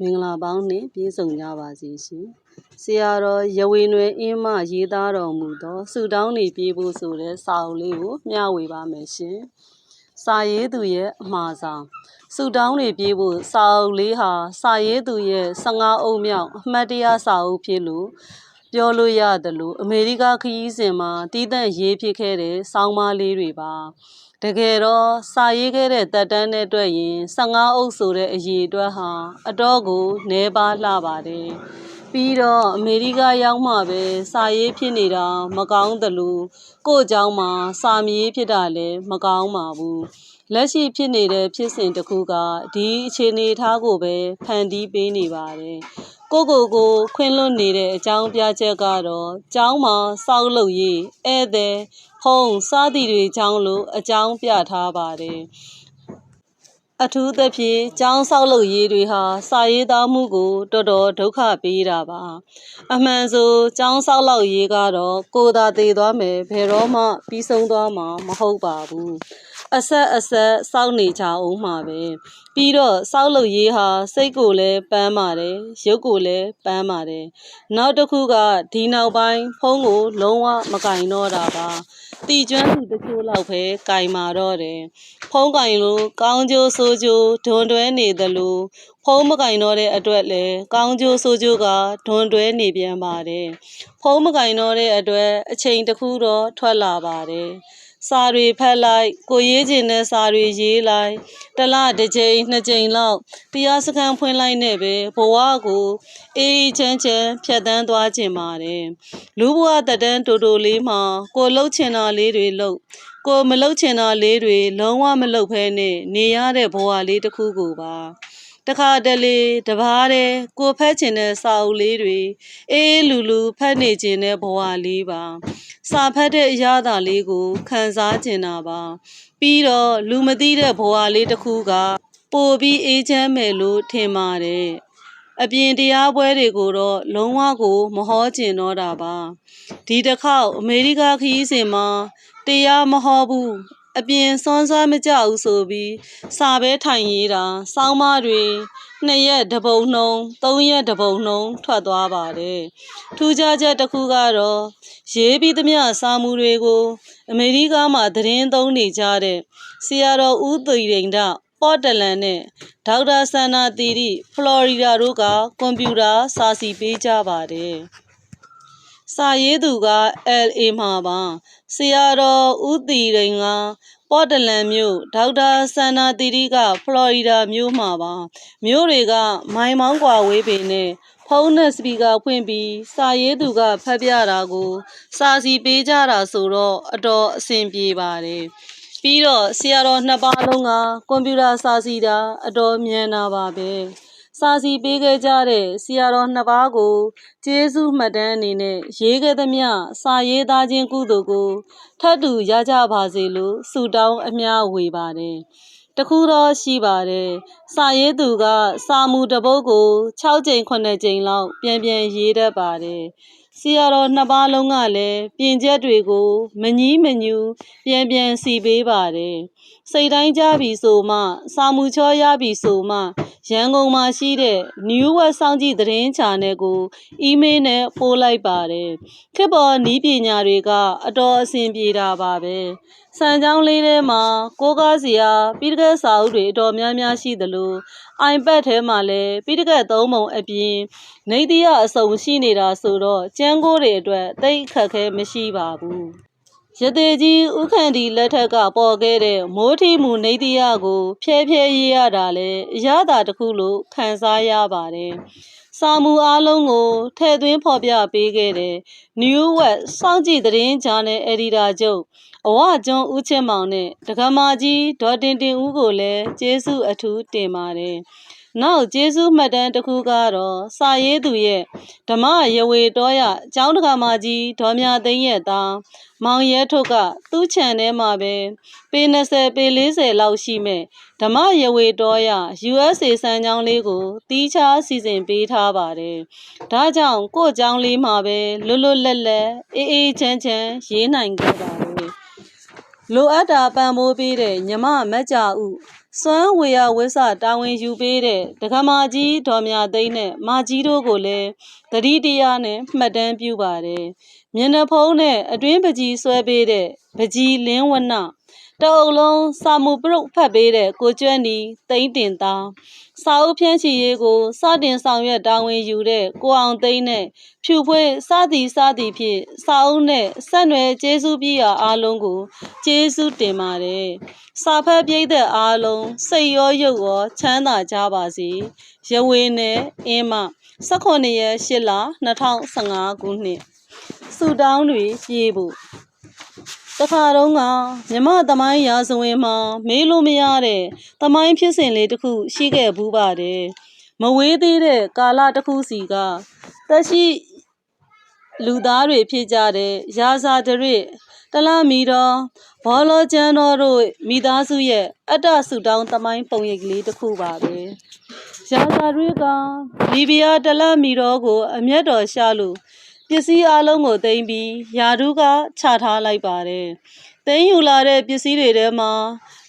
မင်္ဂလာပေါင်းနှင့်ပြည့်စုံကြပါစေရှင်။ဆရာတော်ရဝေနွယ်အင်းမရေးသားတော်မူသောဆုတောင်းနေပြေးဖို့ဆိုတဲ့စာအုပ်လေးကိုမျှဝေပါမယ်ရှင်။စာရေးသူရဲ့အမှားဆောင်ဆုတောင်းနေပြေးဖို့စာအုပ်လေးဟာစာရေးသူရဲ့15အုပ်မြောက်အမှတ်တရစာအုပ်ဖြစ်လို့ပြောလို့ရတယ်လို့အမေရိကခရီးစဉ်မှာတည်တံ့ရေးဖြစ်ခဲ့တဲ့စောင်းမလေးတွေပါ တကယ်တော့စာရေးခဲ့တဲ့တက်တန်းနဲ့တွေ့ရင်15အုပ်ဆိုတဲ့အရေးအတွက်ဟာအတော့ကိုနှဲပါလှပါတယ်ပြီးတော့အမေရိကရောက်မှပဲစာရေးဖြစ်နေတာမကောင်းသလိုကို့เจ้าမှာစာမရေးဖြစ်တာလည်းမကောင်းပါဘူးလက်ရှိဖြစ်နေတဲ့ဖြစ်စဉ်တစ်ခုကဒီအခြေအနေထားကိုပဲဖန်တီးပေးနေပါတယ်ကိုကိုကိုခွင့်လွတ်နေတဲ့အကြောင်းပြချက်ကတော့ကျောင်းမှာစောက်လုပ်ရေးဧည့်သည် ဖုံးစားသည့်တွေကျောင်းလို့အကြောင်းပြထားပါတယ်အထူးသဖြင့်ကျောင်းဆောက်လုပ်ရေးတွေဟာစာရေးသားမှုကိုတော်တော်ဒုက္ခပေးတာပါအမှန်ဆိုကျောင်းဆောက်လုပ်ရေးကတော့ကိုယ်သာတည်သွားမယ်ဘယ်တော့မှပြီးဆုံးသွားမှာမဟုတ်ပါဘူး အဆက်အဆက်စောက်နေကြအောင်မှာပဲပြီးတော့စောက်လုပ်ရေးဟာစိတ်ကိုလည်းပန်းပါတယ်ရုပ်ကိုလည်းပန်းပါတယ်နောက်တစ်ခုကဒီနောက်ပိုင်းဖုံးကို လုံးဝမကင်တော့တာပါတီကျွမ်းသူတချို့လောက်ပဲကင်မာတော့တယ်ဖုံးကင်လို့ကောင်းကျိုးဆိုးကျိုးဒွန်တွဲနေသလိုဖုံးမကင်တော့တဲ့အတွက်လည်းကောင်းကျိုးဆိုးကျိုးကဒွန်တွဲနေပြန်ပါတယ်ဖုံးမကင်တော့တဲ့အတွက်အချိန်တစ်ခုတော့ထွက်လာပါတယ် စာတွေဖတ်လိုက် ကိုရေးချင်တဲ့စာတွေရေးလိုက်တလတစ်ကြိမ်နှစ်ကြိမ်လောက်တရားစခန်းဖွင့်လိုက်နဲ့ပဲဘဝကိုအေးအေးချမ်းချမ်းဖြတ်သန်းသွားခြင်းပါတယ်လူဘဝတတန်းတူတူလေးမှာကိုလှုပ်ချင်တာလေးတွေလှုပ်ကိုမလှုပ်ချင်တာလေးတွေလုံးဝမလှုပ်ဖဲနဲ့နေရတဲ့ဘဝလေးတစ်ခုကိုပါ တခါတလေတပားတဲ့ကိုဖက်ချင်တဲ့စာအုပ်လေးတွေအေးလူလူဖက်နေခြင်းတဲ့ဘဝလေးပါ စာဖတ်တဲ့အရာသာလေးကိုခံစားကျင်တာပါ ပြီးတော့လူမသိတဲ့ဘဝလေးတစ်ခုက ပိုပြီးအေးချမ်းမယ်လို့ထင်ပါတယ်အပြင်တရားပွဲတွေကိုတော့လုံးဝကိုမဟောကျင်တော့တာပါဒီတစ်ခေါက်အမေရိကခရီးစဉ်မှာတရားမဟောဘူး အပြင်စွန်းစားမကြဘူးဆိုပြီးစာပဲထိုင်ရေးတာစောင်းမတွေနှစ်ရက်တပုံနှုံသုံးရက်တပုံနှုံထွက်သွားပါတယ်ထူးခြားချက်တစ်ခုကတော့ရေးပြီးသမျှစာမှုတွေကိုအမေရိကမှာသတင်းသုံးနေကြတဲ့ဆီယာတော်ဦးသိရိန်ဒပေါ်တလန်နဲ့ဒေါက်တာဆန္နာတီရီဖလော်ရီဒါတို့ကကွန်ပျူတာစာစီပေးကြပါတယ် စာရေးသူက LA မှာပါဆရာတော်ဦးတီရိန်ကပေါ်တလန်မြို့ဒေါက်တာဆန္နာတီရီကဖလော်ရီဒါမြို့မှာပါမြို့တွေကမိုင်မောင်းကွာဝေးပေနဲ့ဖုန်းနဲ့စပီကာဖွင့်ပြီးစာရေးသူကဖတ်ပြတာကို စာစီပေးကြတာဆိုတော့အတော်အဆင်ပြေပါတယ်ပြီးတော့ဆရာတော်နှစ်ပါးလုံးကကွန်ပျူတာစာစီတာအတော်မြန်တာပါပဲ စာစီပေးခဲ့ကြတဲ့ဆရာတော်နှစ်ပါးကိုကျေးဇူးမှတ်တမ်းအနေနဲ့ရေးခဲ့သမျှစာရေးသားခြင်းကုသိုလ်ကိုထပ်တူရကြပါစေလို့ဆုတောင်းအမျှဝေပါတယ်တခုတော့ရှိပါတယ်စာရေးသူက စာမူတစ်ပုဒ်ကို6ကြိမ်9ကြိမ်လောက်ပြန်ပြန်ရေးတတ်ပါတယ်ဆရာတော်နှစ်ပါးလုံးကလည်းပြင်ချက်တွေကို မငီးမညူပြန်ပြန်စီပေးပါတယ်စိတ်တိုင်းကြပြီဆိုမှ စာမူချောရပြီဆိုမှ ရန်ကုန်မှာရှိတဲ့ New West စောင့်ကြည့်သတင်းချာနယ်ကို အီးမေးလ်နဲ့ပို့လိုက်ပါတယ်ခေတ်ပေါ်နီးပညာတွေက အတော်အဆင်ပြေတာပါပဲစံကြောင်းလေးထဲမှာကိုကားစရာပြီးတကက်စာအုပ်တွေအတော်များများရှိသလို iPad ထဲမှာလည်းပြီးတကက်သုံးပုံအပြင်နေတရအစုံရှိနေတာဆိုတော့ကျန်းကိုတွေအတွက်တိတ်ခက်ခဲမရှိပါဘူး ရသေးကြီးဥခန္ဒီလက်ထက်ကပေါ်ခဲ့တဲ့မိုးထီမူနေတရကို ဖြဲဖြဲရေးရတာလဲအရသာတစ်ခုလို့ခံစားရပါတယ်စာမူအားလုံးကိုထည့်သွင်းဖော်ပြပေးခဲ့တဲ့ New West စောင့်ကြည့်သတင်းဂျာနယ်အယ်ဒီတာချုပ်အဝကျွန်းဦးချစ်မောင်နဲ့ဒကမာကြီးဒေါ်တင်တင်ဦးကိုလည်းကျေးဇူးအထူးတင်ပါတယ်။ နောက်ကျေးဇူးမှတ်တမ်းတစ်ခုကတော့စာရေးသူရဲ့ဓမ္မရဝေတော်ရကျောင်းဒကမာကြီးဒေါ်မြသိန်းရဲ့သားမောင်ရဲထုတ်ကသူ့ခြံထဲမှာပဲပေ20ပေ40လောက်ရှိမဲ့ဓမ္မရဝေတော်ရ USA စံကြောင်းလေးကိုတီးခြားစီစဉ်ပေးထားပါတယ်။ဒါကြောင့်ကို့ကျောင်းလေးမှာပဲလွတ်လွတ်လပ်လပ်အေးအေးချမ်းချမ်းရေးနိုင်ခဲ့ပါတယ်။လိုအပ်တာပံ့ပိုးပေးတဲ့ညမမက်ကြဥစွမ်းဝေယဝိဆတာဝန်ယူပေးတဲ့ဒကမာကြီးဒေါ်မြသိန်းနဲ့မာကြီးတို့ကိုလည်းတတိတရားနဲ့မှတ်တမ်းပြုပါတယ်။မျက်နှာဖုံးနဲ့အတွင်းပကြီးဆွဲပေးတဲ့ပကြီးလင်းဝန တအုပ်လုံးစာမှုပရုတ်ဖတ်ပေးတဲ့ကိုကျွမ်းနီသိန်းတင်သားစာအုပ်ဖြန့်ချီရေးကိုစတင်ဆောင်ရွက်တာဝန်ယူတဲ့ကိုအောင်သိန်းနဲ့ဖြူဖွေးစသည်စသည်ဖြင့်စာအုပ်နဲ့ဆက်နွယ်ကျေးဇူးပြရာအားလုံးကိုကျေးဇူးတင်ပါတယ်။စာဖတ်ပြိသက်အားလုံးစိတ်ရောရုပ်ရောချမ်းသာကြပါစေ။ရဝေနဲ့အင်းမ18ရက်8လ2015ခုနှစ်စူတောင်းတွေပြေးဖို့ တခါတော့ကမြမသမိုင်းရာဇဝင်မှာမေးလို့မရတဲ့သမိုင်းဖြစ်စဉ်လေးတစ်ခုရှိခဲ့ဘူးပါတယ်။မဝေးသေးတဲ့ကာလတစ်ခုစီကတက်ရှိလူသားတွေဖြစ်ကြတဲ့ရာဇာတရစ်တလမီတော်ဘောလောကျန်းတော်တို့မိသားစုရဲ့အတ္တစုတောင်းသမိုင်းပုံရိပ်ကလေးတစ်ခုပါပဲ။ရာဇာတွေကလီဘီယာတလမီတော်ကို အမျက်တော်ရှာလို့ ပစ္စည်းအလုံးကိုသိမ်းပြီးယာဒုကချထားလိုက်ပါတယ်။သိမ်းယူလာတဲ့ပစ္စည်းတွေထဲမှာ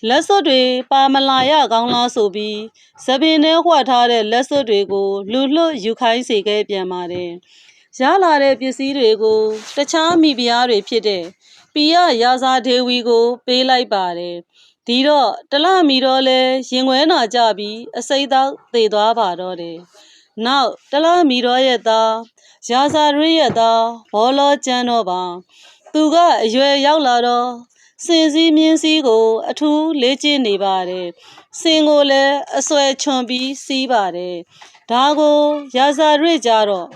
လက်စွပ်တွေပါမလာရကောင်းလားဆိုပြီးသပင်ထဲဝှက်ထားတဲ့လက်စွပ်တွေကိုလူလွတ်ယူခိုင်းစေခဲ့ပြန်ပါတယ်။ရလာတဲ့ပစ္စည်းတွေကိုတခြားမိဖုရားတွေဖြစ်တဲ့ပီယရာဇာဒေဝီကို ပေးလိုက်ပါတယ်။ဒီတော့တလမီတော့လဲရင်ခွဲနာကြပြီးအစိမ့်သောသေသွားပါတော့တယ်။နောက်တလမီတော့ရဲ့သား ရာဇာရစ်ရဲ့သားဘောလောကျန်းတော့ပါသူကအရွယ်ရောက်လာတော့စင်စည်းမြင်းစည်းကို အထူးလေ့ကျင့်နေပါတယ်စင်ကိုလည်းအဆွဲချွန်ပြီးစီးပါတယ်ဒါကိုရာဇာရစ်ကြတော့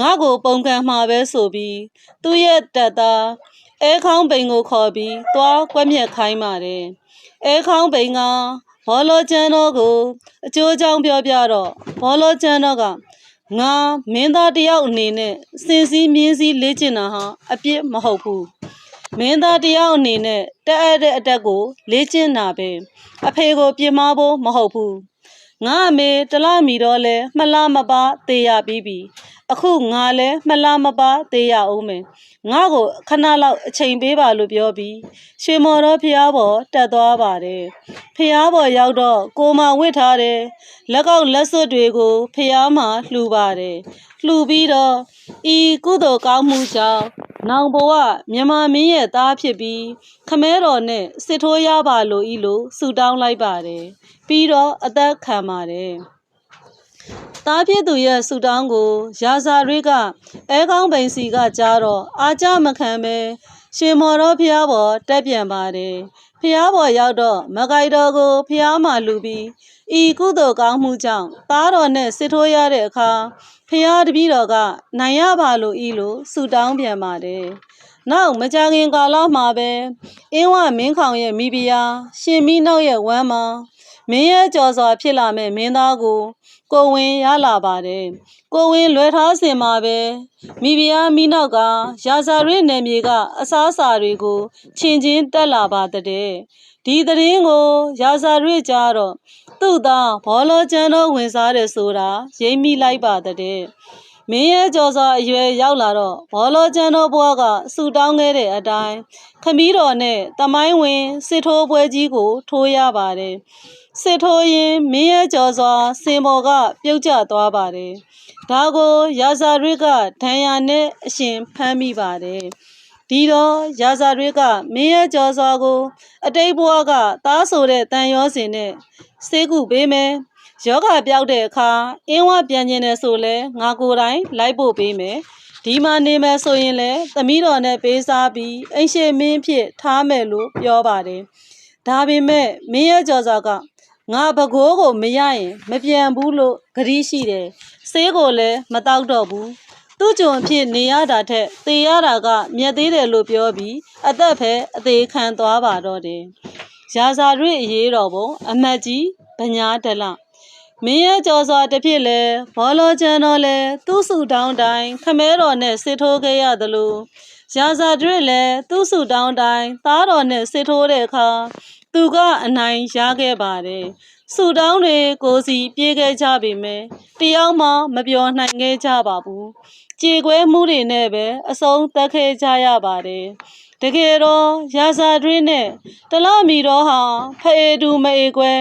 ငါ့ကိုပုံကံမှာပဲဆိုပြီးသူ့ရဲ့တက်သားအဲခေါင်းပိန်ကိုခေါ်ပြီးသွားကွက်မြက်ခိုင်းပါတယ်အဲခေါင်းပိန်ကဘောလောကျန်းတော်ကိုအကျိုးကြောင့်ပြောပြတော့ဘောလောကျန်းတော်က ငါမင်းသားတယောက်အနေနဲ့စင်စည်းမြင်းစည်းလေ့ကျင့်တာဟာအပြစ်မဟုတ်ဘူးမင်းသားတယောက်အနေနဲ့တက်အပ်တဲ့အတက်ကို လေ့ကျင့်တာပဲအဖေကိုပြင်မဖို့မဟုတ်ဘူးငါအမေတလားမီတော့လဲမလားမပါသေးရပြီးပြီ အခုငါလဲမလားမပါသေးရအောင်မယ်ငါ့ကိုခဏလောက်အချိန်ပေးပါလို့ပြောပြီးရွှေမော်တော်ဖျားပေါ်တက်သွားပါတယ်ဖျားပေါ်ရောက်တော့ကိုမဝစ်ထားတယ်လက်ကောက်လက်စွပ်တွေကိုဖျားမှာလှူပါတယ်လှူပြီးတော့ဤကုသိုလ်ကောင်းမှုကြောင့်နောင်ဘဝမြန်မာမင်းရဲ့သားဖြစ်ပြီးခမဲတော်နဲ့စစ်ထိုးရပါလို့ဤလို့ဆုတောင်းလိုက်ပါတယ်ပြီးတော့အသက်ခံပါတယ် သားဖြစ်သူရဲ့ဆူတောင်းကိုရာဇာရိကအဲကောင်းပိန်စီကကြားတော့အာကြမခံပဲရှင်မော်တော်ဖျားပေါ်တက်ပြန်ပါတယ်ဖျားပေါ်ရောက်တော့မကိုက်တော်ကိုဖျားမှလူပြီးဤကုသိုလ်ကောင်းမှုကြောင့်သားတော်နဲ့စစ်ထိုးရတဲ့အခါဖျားတပည့်တော်ကနိုင်ရပါလို့ဤလို့ဆူတောင်းပြန်ပါတယ်နောက်မကြခင်ကာလမှာပဲအင်းဝမင်းခေါင်ရဲ့မိဖုရားရှင်မိနောက်ရဲ့ဝမ်းမှာ မင်းရဲ့ကြော်စွာဖြစ်လာမဲ့မင်းသားကို ကိုဝင်ရလာပါတယ်ကိုဝင်လွယ်ထားစင်မှာပဲမိဖုရားမိနောက်ကရာဇာရင်းနယ်မြေကအစားအစာတွေကိုချင်းချင်းတက်လာပါတဲ့ဒီသတင်းကိုရာဇာရစ်ကြတော့သူ့သားဘောလောကျန်းတော်ဝင်စားတယ်ဆိုတာရိပ်မိလိုက်ပါတဲ့မင်းရဲ့ကြော်စွာအရွယ်ရောက်လာတော့ဘောလောကျန်းတော်ဘွားကဆူတောင်းခဲ့တဲ့အတိုင်းခမီးတော်နဲ့တမိုင်းဝင်စစ်ထိုးပွဲကြီးကိုထိုးရပါတယ် စစ်ထိုးရင်မင်းရဲ့ကြော်စွာစင်ပေါ်ကပြုတ်ကျသွားပါတယ်ဒါကိုရာဇာရစ်ကဒဏ်ရာနဲ့အရှင်ဖမ်းမိပါတယ်ဒီတော့ရာဇာတွေကမင်းရဲ့ကြော်စွာကို အတိတ်ဘဝကသားဆိုတဲ့တန်ရောစင်နဲ့စေးကုပေးမယ်ယောဂပြောက်တဲ့အခါအင်းဝပြန်ကျင်တယ်ဆိုလဲငါကိုယ်တိုင်လိုက်ဖို့ပေးမယ်ဒီမှာနေမယ်ဆိုရင်လည်းသမီးတော်နဲ့ပေးစားပြီးအိမ်ရှိမင်းဖြစ်ထားမယ်လို့ပြောပါတယ်ဒါပေမဲ့မင်းရဲ့ကြော်စွာက ငါဘကိုးကိုမရရင်မပြန်ဘူးလို့ဂရီးရှိတယ်ဆေးကိုလည်းမတောက်တော့ဘူးသူ့ကြုံအဖြစ်နေရတာထက်သေရတာကမြတ်သေးတယ်လို့ပြောပြီးအသက်ပဲအသေးခံသွားပါတော့တယ်ရာဇာရွေအရေးတော်ပုံအမတ်ကြီးဗညာတလမင်းရဲ့ကြော်စွာတစ်ဖြစ်လဲဘောလောချန်တော်လဲသူ့စုတောင်းတိုင်းခမဲတော်နဲ့စစ်ထိုးခဲ့ရသလိုရာဇာရွေလည်းသူ့စုတောင်းတိုင်းသားတော်နဲ့စစ်ထိုးတဲ့အခါ သူကအနိုင်ရခဲ့ပါတယ်ဆူတောင်းတွေကိုစီပြေးခဲ့ကြပေမဲ့တယောက်မှမပြောနိုင်ခဲ့ကြပါဘူးကြေကွဲမှုတွေနဲ့ပဲအဆုံးသတ်ခဲ့ကြရပါတယ်တတကယ်တော့ရာဇာတွင်းနဲ့တလမီတော့ဟာဖအေတူမအေကွယ်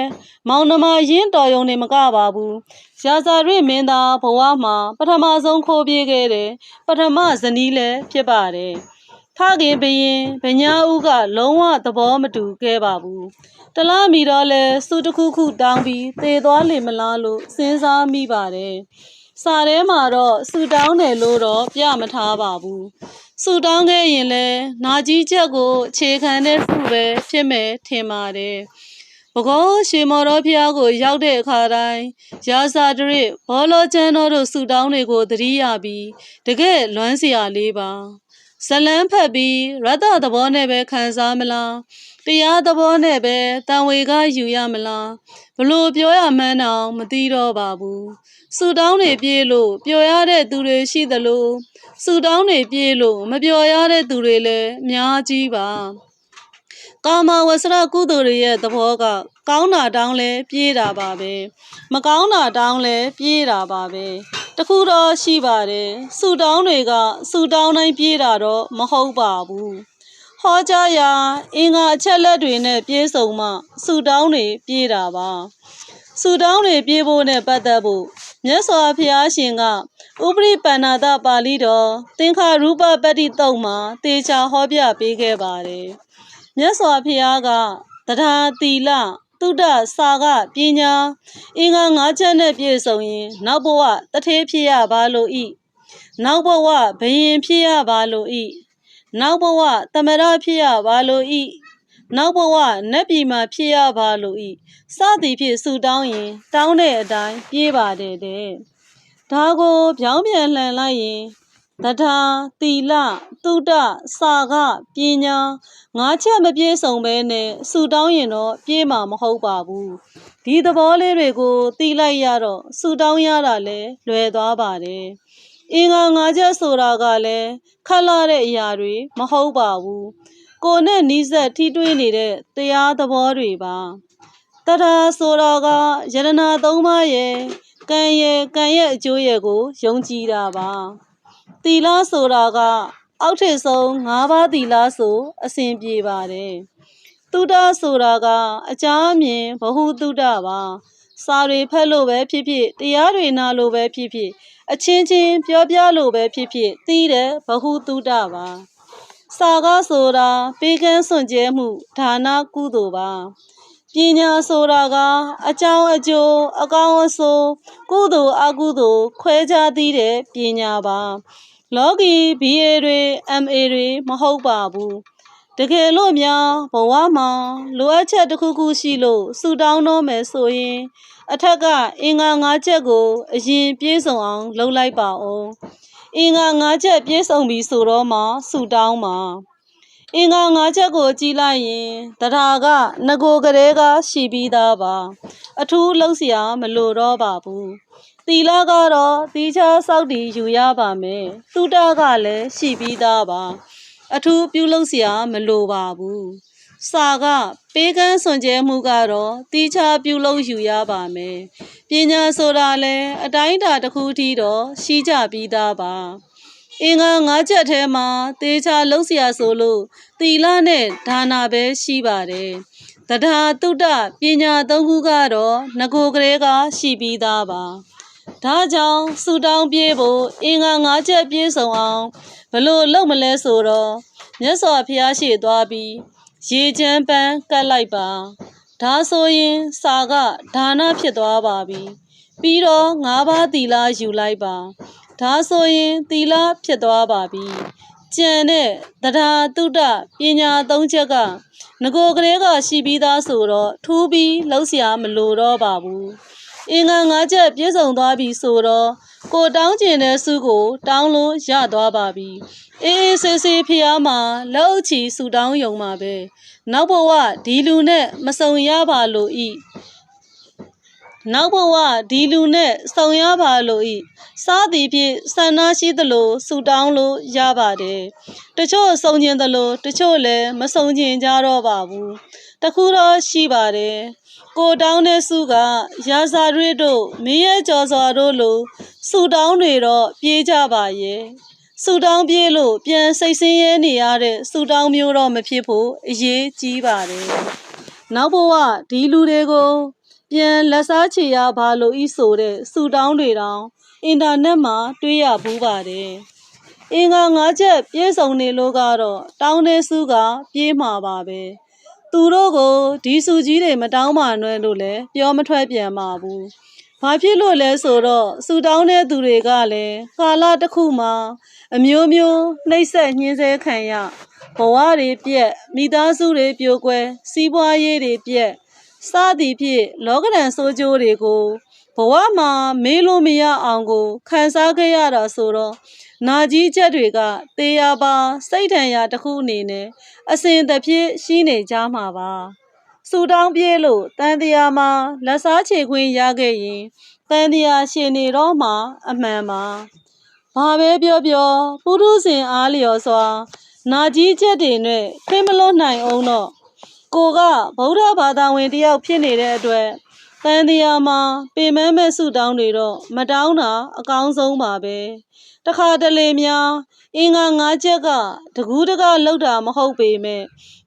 မောင်နှမရင်းတော်ယုံနေမကပါဘူးရာဇာတွင်းမင်းသားဘဝမှာပထမဆုံးခိုးပြေးခဲ့တယ်ပထမဇနီးလည်းဖြစ်ပါတယ် ဖခင်ဘရင်ဗညာဦးကလုံးဝသဘောမတူခဲ့ပါဘူးတလားမီတော့လဲစုတစ်ခုခုတောင်းပြီးသေသွားလေမလားလို့စဉ်းစားမိပါတယ်စာထဲမှာတော့ဆူတောင်းတယ်လို့တော့ပြမထားပါဘူးဆူတောင်းခဲ့ရင်လဲနာကြီးချက်ကိုအခြေခံတဲ့စုပဲဖြစ်မယ်ထင်ပါတယ်ဘကောရှေမော်တော်ဖျားကိုရောက်တဲ့အခါတိုင်းရာဇာတရစ်ဘောလောချမ်းတော်တို့ဆူတောင်းတွေကိုသတိရပြီးတကယ်လွမ်းစရာလေးပါ ဇလန်းဖတ်ပြီးရတ္တသဘောနဲ့ပဲခံစားမလားတရားသဘောနဲ့ပဲတန်ဝေကယူရမလားဘလို့ပြောရမှန်းတော့မသိတော့ပါဘူးဆူတောင်းတွေပြေးလို့ပျော်ရတဲ့သူတွေရှိသလိုဆူတောင်းတွေပြေးလို့မပျော်ရတဲ့သူတွေလည်းအများကြီးပါကာမဝဆရကုသိုလ်တွေရဲ့သဘောက ကောင်းတာတောင်းလဲပြေးတာပါပဲမကောင်းတာတောင်းလဲပြေးတာပါပဲတခုတော့ရှိပါတယ်ဆူတောင်းတွေကဆူတောင်းတိုင်းပြေးတာတော့မဟုတ်ပါဘူးဟောကြားရာအင်္ဂါအချက်လက်တွေနဲ့ပြေးစုံမှဆူတောင်းတွေပြေးတာပါဆူတောင်းတွေပြေးဖို့နဲ့ပတ်သက်ဖို့မြတ်စွာဘုရားရှင်ကဥပရိပန္နာတပါဠိတော်သင်္ခါရူပပတ္တိတုံမှာတေချာဟောပြပေးခဲ့ပါတယ်မြတ်စွာဘုရားကတရားသီလ တုဒ္ဒစာကပညာအင်္ဂါ၅ချက်နဲ့ပြည့်စုံရင် နောက်ဘဝတထေးဖြစ်ရပါလို့ဤနောက်ဘဝဘယင်ဖြစ်ရပါလို့ဤနောက်ဘဝသမရဖြစ်ရပါလို့ဤနောက်ဘဝနတ်ပြည်မှာဖြစ်ရပါလို့ဤစသည်ဖြင့်ဆူတောင်းရင် တောင်းတဲ့အတိုင်းပြေးပါတယ်တဲ့ဒါကိုပြောင်းပြန်လှန်လိုက်ရင် တထာတီလတုဒ္ဒစာကပညာငါးချက်မပြေဆုံးပဲနဲ့ဆူတောင်းရင်တော့ပြေးမှာမဟုတ်ပါဘူးဒီသဘောလေးတွေကိုတီးလိုက်ရတော့ဆူတောင်းရတာလဲလွယ်သွားပါတယ်အင်္ဂါငါးချက်ဆိုတာကလည်းခက်လာတဲ့အရာတွေမဟုတ်ပါဘူးကိုနဲ့နီးစပ်ထိတွေ့နေတဲ့တရားသဘောတွေပါတထာဆိုတော့ကယရနာသုံးပါးရဲ့ကံရဲ့ကံရဲ့အကျိုးရဲ့ကိုယုံကြည်တာပါ သီလဆိုတာက အောက်ထစ်ဆုံး၅ပါးသီလဆိုအစဉ်ပြေပါတယ်တုဒ္ဒဆိုတာကအကြအမြင်ဘ ഹു တုဒ္ဒပါစာတွေဖတ်လို့ပဲဖြစ်ဖြစ်တရားတွေနာလို့ပဲဖြစ်ဖြစ်အချင်းချင်းပြောပြလို့ပဲဖြစ်ဖြစ်သိတဲ့ဘ ഹു တုဒ္ဒပါစာကဆိုတာပေးကမ်းစွန့်ကြဲမှုဒါနကုသိုလ်ပါ ပညာဆိုတာကအကြောင်းအကျိုးအကောင်းအဆိုးကုသိုလ်အကုသိုလ်ခွဲခြားသိတဲ့ပညာပါလောကီ BA တွေ MA တွေမဟုတ်ပါဘူးတကယ်လို့များဘဝမှာလိုအပ်ချက်တစ်ခုခုရှိလို့ဆူတောင်းတော့မယ်ဆိုရင် အထက်ကအင်္ဂါ၅ချက်ကို အရင်ပြေဆုံးအောင် လုပ်လိုက်ပါဦးအင်္ဂါ၅ချက်ပြေဆုံးပြီဆိုတော့မှဆူတောင်းပါ အင်္ဂါ၅ချက်ကိုကြည်လိုက်ရင်တရားကငကိုကလေးကရှိပြီးသားပါ အထူးလှုပ်ရှားမလိုတော့ပါဘူးသီလကတော့သီချာစောက်တည်ယူရပါမယ်သုတကလည်းရှိပြီးသားပါအထူးပြုလုပ်စရာမလိုပါဘူးစာကပေးကမ်းစွန်ကျဲမှုကတော့တီချာပြုလုပ်ယူရပါမယ်ပညာဆိုတာလည်းအတိုင်းအတာတစ်ခုထိတော့ရှိကြပြီးသားပါ အင်္ဂါ၅ချက်ထဲမှာသေချာလုံးစရာဆိုလို့သီလနဲ့ဒါနာပဲရှိပါတယ်။တဒါတုဒ္ဒပညာသုံးခုကတော့ငကိုကလေးကရှိပြီးသားပါ။ဒါကြောင့်စူတောင်းပြေးဖို့အင်္ဂါ၅ချက်ပြည့်စုံအောင်ဘလို့လုပ်မလဲဆိုတော့မြတ်စွာဘုရားရှေ့သွားပြီးရေချမ်းပန်းကတ်လိုက်ပါ။ဒါဆိုရင်စာကဒါနဖြစ်သွားပါပြီ။ပြီးတော့၅ပါးသီလယူလိုက်ပါ။ ဒါဆိုရင်သီလဖြစ်သွားပါပြီကျန်တဲ့တရားတုဒ္ဒပညာသုံးချက်ကငကိုကလေးကရှိပြီးသားဆိုတော့ထူးပြီးလှုပ်ရှားမလိုတော့ပါဘူးအင်္ဂါ၅ချက်ပြည့်စုံသွားပြီဆိုတော့ကိုတောင်းကျင်တဲ့စုကို တောင်းလို့ရသွားပါပြီအေးအေးဆေးဆေးဖျားမှာလက်အုပ်ချီဆူတောင်းယုံမှာပဲနောက်ဘဝဒီလူနဲ့မစုံရပါလို့ဤ နောက်ဘဝဒီလူနဲ့စုံရပါလို့ဤစားသည်ဖြင့်ဆန္ဒရှိသလိုဆူတောင်းလို့ရပါတယ်တချို့စုံကျင်သလိုတချို့လည်းမစုံကျင်ကြတော့ပါဘူးတခုတော့ရှိပါတယ်ကိုတောင်းတဲ့စုကရာဇာတွေတို့မင်းရဲ့ကြော်စွာတို့လိုဆူတောင်းတွေတော့ပြေးကြပါရဲ့ဆူတောင်းပြေးလို့ပြန်စိတ်ဆင်းရဲနေရတဲ့ဆူတောင်းမျိုးတော့မဖြစ်ဖို့အရေးကြီးပါတယ်နောက်ဘဝဒီလူတွေကို ပြန်လက်စားချေရပါလို့ဤဆိုတဲ့ဆူတောင်းတွေတောင်အင်တာနက်မှာတွေ့ရဘူးပါတယ်အင်္ဂါ၅ချက်ပြည့်စုံနေလို့ကတော့တောင်းတဲ့စုကပြေးမှာပါပဲသူတို့ကိုဒီစုကြီးတွေမတောင်းပါနဲ့လို့လည်းပြောမထွက်ပြန်ပါဘူးဘာဖြစ်လို့လဲဆိုတော့ဆူတောင်းတဲ့သူတွေကလည်းကာလတစ်ခုမှာအမျိုးမျိုးနှိပ်စက်ညှင်းဆဲခံရဘဝတွေပြက်မိသားစုတွေပြိုကွဲစီးပွားရေးတွေပြက် စသည်ဖြင့်လောကဓာတ်ဆိုးကျိုးတွေကိုဘဝမှာမေးလို့မရအောင်ကိုခံစားခဲ့ရတာဆိုတော့နာကြီးချက်တွေကတေးရပါစိတ်ထန်ရာတစ်ခုအနေနဲ့အစဉ်တစ်ဖြစ်ရှိနေကြမှာပါဆူတောင်းပြေးလို့တန်တရားမှာလက်စားချေခွင့်ရခဲ့ရင်တန်တရားရှင်နေတော့မှအမှန်ပါဘာပဲပြောပြောပုထုဇဉ်အားလျော်စွာနာကြီးချက်တွေနဲ့ခွင့်မလွတ်နိုင်အောင်တော့ ကိုကဗုဒ္ဓဘာသာဝင်တယောက်ဖြစ်နေတဲ့အတွက်တန်တရားမှာပင်မမဲ့ဆူတောင်းတွေတော့မတောင်းတာအကောင်းဆုံးပါပဲတခါတလေများအင်္ဂါ၅ချက်ကတကူးတကလောက်တာမဟုတ်ပေမဲ့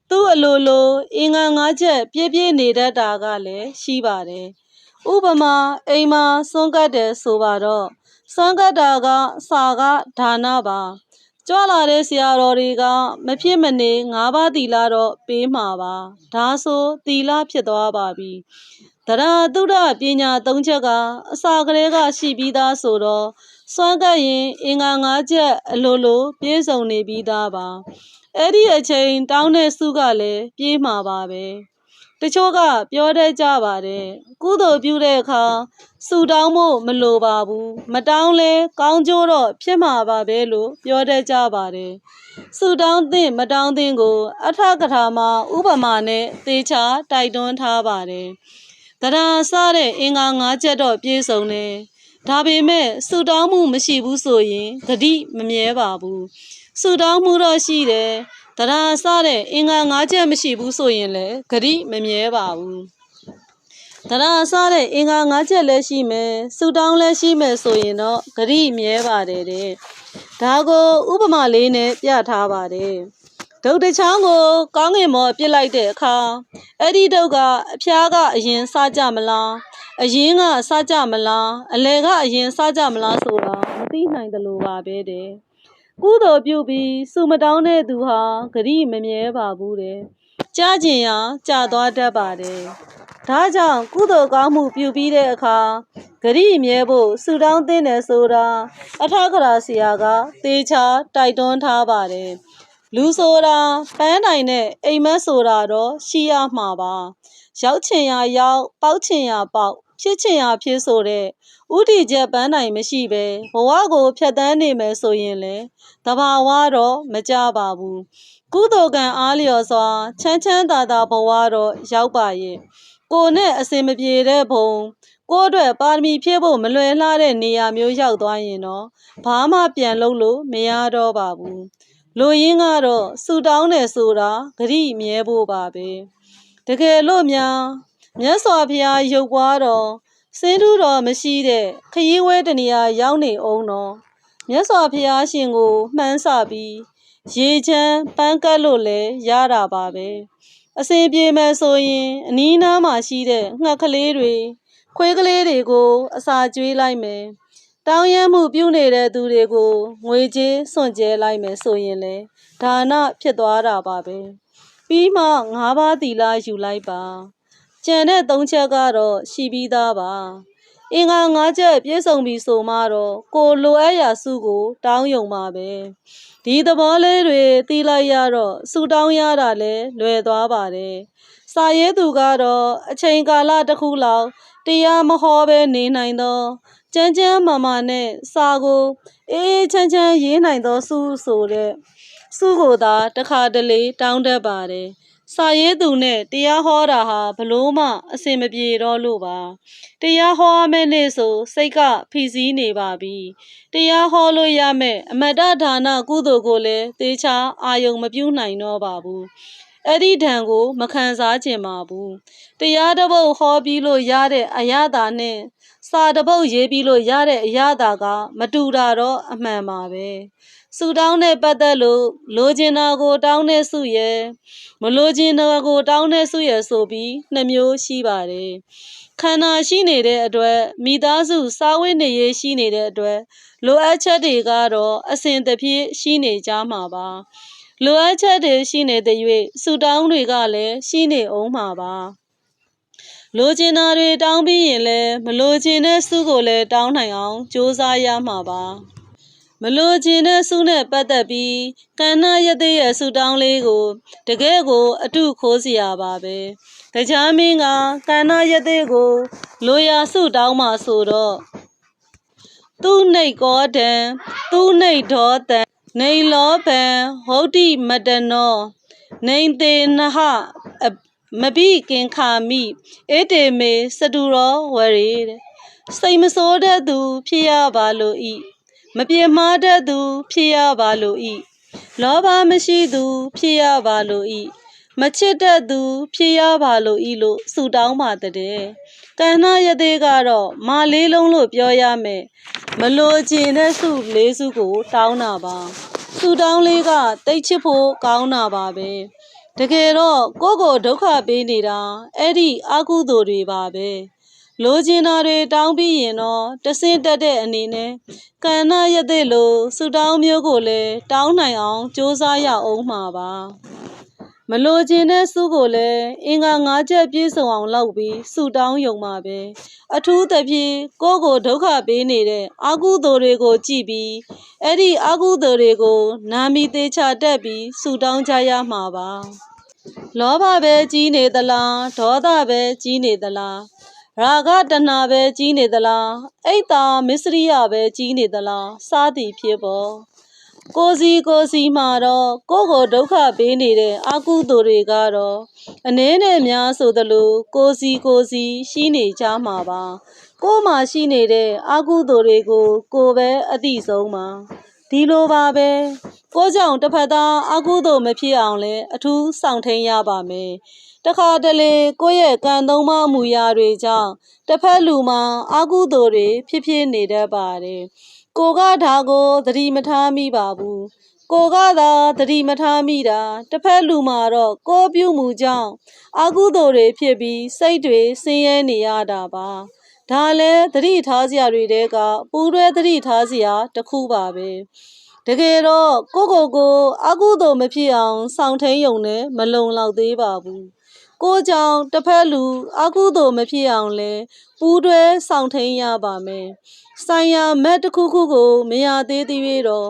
သူ့အလိုလိုအင်္ဂါ၅ချက်ပြည့်ပြည့်နေတတ်တာကလည်းရှိပါတယ်။ဥပမာအိမ်မှာစွန့်ကတ်တယ်ဆိုပါတော့စွန့်ကတ်တာကစာကဒါနပါ။ ကြွလာတဲ့ဆရာတော်တွေကမဖြစ်မနေ၅ပါးသီလတော့ပေးမှာပါ။ဒါဆိုသီလဖြစ်သွားပါပြီ။တရာတုဒ္ဒပညာ၃ချက်ကအစာကလေးကရှိပြီးသားဆိုတော့စွန့်ကတ်ရင်အင်္ဂါ၅ချက်အလိုလိုပြည့်စုံနေပြီးသားပါ။အဲ့ဒီအချိန်တောင်းတဲ့စုကလည်းပြေးမှာပါပဲ တချို့ကပြောတတ်ကြပါတယ်ကုသိုလ်ပြုတဲ့အခါစူတောင်းဖို့မလိုပါဘူးမတောင်းလဲကောင်းကျိုးတော့ဖြစ်မှာပါပဲလို့ပြောတတ်ကြပါတယ်စူတောင်းသင့်မတောင်းသင့်ကို အထကထာမှာဥပမာနဲ့သေချာတိုက်တွန်းထားပါတယ်တရားစတဲ့အင်္ဂါ၅ချက်တော့ပြည့်စုံတယ် ဒါပေမဲ့စူတောင်းမှုမရှိဘူးဆိုရင်ဂတိမမြဲပါဘူးဆူတောင်းမှုတော့ရှိတယ်။တရားစတဲ့အင်္ဂါ၅ချက်မရှိဘူးဆိုရင်လည်းဂရိမမြဲပါဘူး။တရားစတဲ့အင်္ဂါ၅ချက်လည်းရှိမယ်။ဆူတောင်းလည်းရှိမယ်ဆိုရင်တော့ဂရိမြဲပါတယ်တဲ့။ဒါကိုဥပမာလေးနဲ့ပြထားပါတယ်။ဒုတ်တစ်ချောင်းကိုကောင်းကင်မော်ပြစ်လိုက်တဲ့အခါအဲ့ဒီဒုတ်ကအဖျားကအရင်စကြမလား အရင်ကစကြမလားအလဲကအရင်စကြမလားဆိုတာမသိနိုင်တယ်လို့ပါပဲတဲ့။ကုသိုလ်ပြုပြီးစုမတောင်းတဲ့သူဟာဂရိမမြဲပါဘူးတဲ့။ကြားကျင်ရာကြာသွားတတ်ပါတယ်။ဒါကြောင့်ကုသိုလ်ကောင်းမှုပြုပြီးတဲ့အခါဂရိမြဲဖို့စုတောင်းသင့်တယ်ဆိုတာအထကရာဆရာကသေချာတိုက်တွန်းထားပါတယ်။လူဆိုတာပန်းနိုင်တဲ့အိမ်မက်ဆိုတာတော့ရှိရမှာပါ။ရောက်ချင်ရာရောက် ပေါက်ချင်ရာပေါက် ဖြစ်ချင်ရာဖြစ်ဆိုတဲ့ဥတီချက်ပန်းနိုင်မရှိပဲဘဝကို ဖြတ်တန်းနေမယ်ဆိုရင်လေတဘာဝတော့မကြပါဘူးကုသိုလ်ကံအားလျော်စွာချမ်းချမ်းသာသာဘဝတော့ရောက်ပါရဲ့ကိုနဲ့အစင်မပြေတဲ့ဘုံကိုအတွက်ပါရမီဖြည့်ဖို့မလွယ်လှတဲ့နေရာမျိုးရောက်သွားရင်တော့ဘာမှပြန်လုပ်လို့မရတော့ပါဘူးလူရင်းကတော့ဆူတောင်းတယ်ဆိုတာဂရိမြဲဖို့ပါပဲတကယ်လို့များ မြတ်စွာဘုရားရုပ်ပွားတော်စင်းထုတော်မရှိတဲ့ခရီးဝဲတနေရာရောက်နေအောင်တော့မြတ်စွာဘုရားရှင်ကိုမှန်းဆပြီးရေချမ်းပန်းကတ်လို့လည်းရတာပါပဲအစဉ်ပြေမယ်ဆိုရင်အနီးနားမှာရှိတဲ့ငှက်ကလေးတွေခွေးကလေးတွေကိုအစာကျွေးလိုက်မယ်တောင်းရမ်းမှုပြုနေတဲ့သူတွေကိုငွေကြေးစွန့်ကြဲလိုက်မယ်ဆိုရင်လေဒါနဖြစ်သွားတာပါပဲပြီးမှငါးပါးသီလယူလိုက်ပါ ကျန်တဲ့သုံးချက်ကတော့ရှိပြီးသားပါအင်္ဂါ၅ချက်ပြည့်စုံပြီဆိုမှတော့ကိုလိုအပ်ရာစုကို တောင်းယုံပါပဲဒီသဘောလေးတွေသိလိုက်ရတော့စူတောင်းရတာလဲလွယ်သွားပါတယ်စာရေးသူကတော့အချိန်ကာလတစ်ခုလောက်တရားမဟောပဲနေနိုင်တော့ကြမ်းကြမ်းမာမာနဲ့စာကိုအေးအေးချမ်းချမ်းရေးနိုင်သောစုဆိုတဲ့စုကိုသာတစ်ခါတလေတောင်းတတ်ပါတယ် စာရေးသူနဲ့တရားဟောတာဟာဘလို့မှအဆင်မပြေတော့လို့ပါတရားဟောရမယ့်နေ့ဆိုစိတ်ကဖိစီးနေပါပြီတရားဟောလို့ရမယ့်အမတ္တဒါနကုသိုလ်ကိုလည်းသေချာအာယုံမပြုနိုင်တော့ပါဘူးအဲ့ဒီဒဏ်ကို မခံစားကျင်ပါဘူးတရားတစ်ပုဒ်ဟောပြီးလို့ရတဲ့အရသာနဲ့စာတစ်ပုဒ်ရေးပြီးလို့ရတဲ့အရသာက မတူတာတော့အမှန်ပါပဲ ဆူတောင်းနဲ့ပတ်သက်လို့လိုချင်တာကို တောင်းတဲ့စုရဲ့မလိုချင်တာကို တောင်းတဲ့စုရဲ့ဆိုပြီးနှစ်မျိုးရှိပါတယ်ခန္ဓာရှိနေတဲ့အတွက်မိသားစုစားဝတ်နေရေးရှိနေတဲ့အတွက်လိုအပ်ချက်တွေကတော့အစဉ်တစ်ပြေးရှိနေကြမှာပါလိုအပ်ချက်တွေရှိနေတဲ့၍ဆူတောင်းတွေကလည်းရှိနေအောင်မှာပါလိုချင်တာတွေတောင်းပြီးရင်လည်းမလိုချင်တဲ့စုကိုလည်းတောင်းနိုင်အောင်ကြိုးစားရမှာပါ မလိုချင်တဲ့ဆုနဲ့ပတ်သက်ပြီးကန္နာရသေးရဲ့ဆူတောင်းလေးကို တကယ်ကို အတုခိုးစရာပါပဲတရားမင်းကကန္နာရသေးကိုလိုရာဆုတောင်းမှဆိုတော့သူနှိတ်ကောတံသူနှိတ်ဒေါတံနေလောပံဟုတ်တိမတနောနေတေနဟအမပိကင်ခာမိဧတေမေစတုရောဝရေတဲ့စိတ်မစိုးတဲ့သူ ဖြစ်ရပါလို့ဤ မပြေမှားတတ်သူဖြစ်ရပါလို့ဤလောဘမရှိသူဖြစ်ရပါလို့ဤမချစ်တတ်သူဖြစ်ရပါလို့ဤလို့ဆုတောင်းပါတဲ့ကန္နာယသေးကတော့မာလေးလုံးလို့ပြောရမယ်မလို့ချင်တဲ့ဆုလေးစုကို တောင်းတာပါဆုတောင်းလေးကတိတ်ချစ်ဖို့ကောင်းတာပါပဲတကယ်တော့ကိုယ့်ကိုဒုက္ခပေးနေတာအဲ့ဒီအကုသိုလ်တွေပါပဲ လိုချင်တာတွေတောင်းပြီးရင်တော့တဆင့်တက်တဲ့အနေနဲ့ကန္နာရတဲ့လို့ဆူတောင်းမျိုးကိုလည်းတောင်းနိုင်အောင်စ조사ရအောင်မှာပါမလိုချင်တဲ့စုကိုလည်းအင်္ဂါ၅ချက်ပြည့်စုံအောင်လုပ်ပြီးဆူတောင်းယုံမှာပဲအထူးသဖြင့်ကိုယ့်ကိုဒုက္ခပေးနေတဲ့အာကုသိုလ်တွေကိုကြည့်ပြီးအဲ့ဒီအာကုသိုလ်တွေကိုနာမီသေးချတက်ပြီးဆူတောင်းကြရမှာပါလောဘပဲကြီးနေသလားဒေါသပဲကြီးနေသလား ရာဂတဏပဲကြီးနေသလားအိတ်တာမစ္စရိယပဲကြီးနေသလားစသည်ဖြစ်ပေါ်ကိုစီကိုစီမှာတော့ကိုယ့်ကိုဒုက္ခပေးနေတဲ့အကုသိုလ်တွေကတော့အနည်းနဲ့များဆိုသလိုကိုစီကိုစီရှိနေကြမှာပါကိုယ်မှာရှိနေတဲ့အကုသိုလ်တွေကို ကိုယ်ပဲအသိဆုံးပါဒီလိုပါပဲကိုကြောင့်တစ်ဖက်သားအကုသိုလ်မဖြစ်အောင်လဲအထူးစောင့်ထိန်ရပါမယ် တခါတလေကိုယ့်ရဲ့ကံသုံးပါအမူအရာတွေကြောင့်တစ်ဖက်လူမှာအကုသိုလ်တွေဖြစ်ဖြစ်နေတတ်ပါတယ်ကိုကဒါကိုသတိမထားမိပါဘူးကိုကသာသတိမထားမိတာတစ်ဖက်လူမှာတော့ကိုယ်ပြုမှုကြောင့်အကုသိုလ်တွေဖြစ်ပြီးစိတ်တွေဆင်းရဲနေရတာပါဒါလည်းသတိထားစရာတွေတဲကပူတွဲသတိထားစရာတစ်ခုပါပဲတကယ်တော့ကိုကိုကိုအကုသိုလ်မဖြစ်အောင်စောင့်ထိန်ယုံနဲ့မလုံလောက်သေးပါဘူး ကိုကြောင့်တစ်ဖက်လူအကုသိုလ်မဖြစ်အောင်လဲပူးတွဲဆောင်ထိန်ရပါမယ်။ဆိုင်ရာမက်တစ်ခုခုကိုမရသေးသေး၍တော့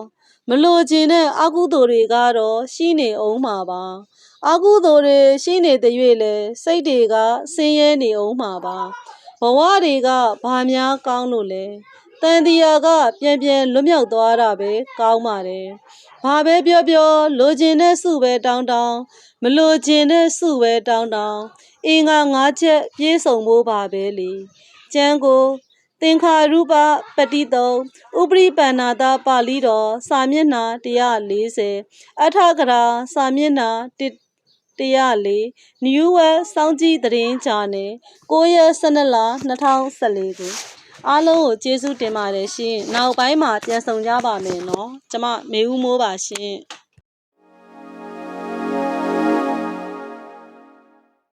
မလိုချင်တဲ့အကုသိုလ်တွေကတော့ရှိနေအောင်မှာပါ။အကုသိုလ်တွေရှိနေတဲ့၍လဲစိတ်တွေကဆင်းရဲနေအောင်မှာပါ။ဘဝတွေကဘာများကောင်းလို့လဲ။ တန်တရားကပြန်ပြန်လွတ်မြောက်သွားတာပဲကောင်းပါတယ်။ဘာပဲပြောပြောလိုချင်တဲ့စုပဲတောင်းတောင်းမလိုချင်တဲ့စုပဲတောင်းတောင်းအင်္ဂါ၅ချက်ပြည့်စုံဖို့ပါပဲလေကျမ်းကိုသင်္ခါရုပပတိတုံဥပရိပန္နာတာပါဠိတော်စာမျက်နှာ140အထကရာစာမျက်နှာ1 104 New World စောင်းကြီးသတင်းဂျာနယ်9ရက်12လ2014ကို အားလုံးကိုကျေးဇူးတင်ပါတယ်ရှင်နောက်ပိုင်းမှာပြန်ဆောင်ကြပါမယ်နော်ကျမမေဦးမိုးပါရှင်